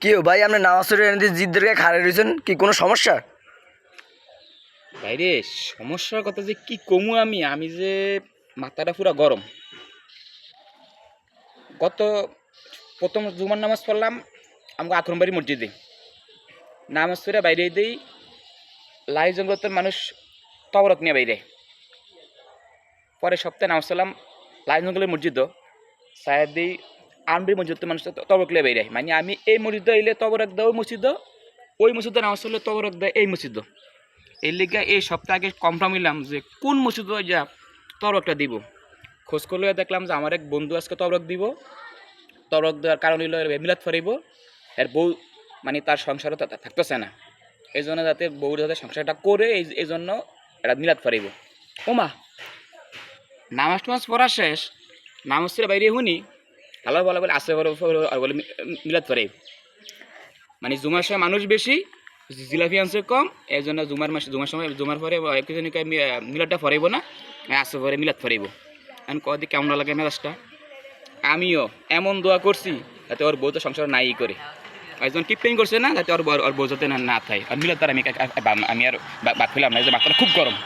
কি ও ভাই, আপনি নামাজ পড়ে এনে জিদ্দেরকে খাড়ে রয়েছেন? কি কোনো সমস্যা? বাইরে সমস্যার কথা যে কি কমু আমি? আমি যে মাথাটা পুরো গরম। গত প্রথম জুমার নামাজ পড়লাম, আমাকে আক্রমবাড়ি মসজিদে নামাজ পড়ে বাইরে দিই লাই জঙ্গলের মানুষ তবরক নিয়ে বাইরে। পরে সপ্তাহে নামাজ পড়লাম লাই জঙ্গলের মসজিদও। সাহেব দিই আনবি মসজিদ মানুষ তবরক লিয়ে বাইরে মানে আমি এই মসজিদ এলে তবরক দেয় ওই মসজিদ ওই মসজিদে নামাজ পড়লে তবরক দেয় এই মসজিদ এর লিগে এই সপ্তাহে আগে কনফার্ম হইলাম যে কোন মসজিদে যা তরকটা দিব। খোঁজ করলে দেখলাম যে আমার এক বন্ধু আজকে তরক দিব। তরক দেওয়ার কারণ হইল মিলাদ ফরাইব এর বউ মানে তার সংসারও থাকতেছে না। এই জন্য যাতে বউ যাতে সংসারটা করে এই এই জন্য এটা মিলাদ ফরাইব ওমা নামাজ টামাজ পড়া শেষ নামাজ বাইরে শুনি আল্লাহ বলে বলে আসে বলে মিলাদ ফরাইব মানে জুমার সময় মানুষ বেশি, জিলাপি আনছে কম এই জন্য জুমার মাস, জুমার সময়, জুমার পরে কিছু মিলাদটা ফরাইব না আসে পরে মিলাদ ফরাইব এখন কদি কেমন লাগে মেজাজটা আমিও এমন দোয়া করছি যাতে ওর বউ তো সংসার নাই করে। একজন কিপটেন করছে না, যাতে ওর ওর বউ যাতে না থাকে আর মিলাদ আমি আমি আর বাদ ফেলাম না যে মাথাটা খুব গরম।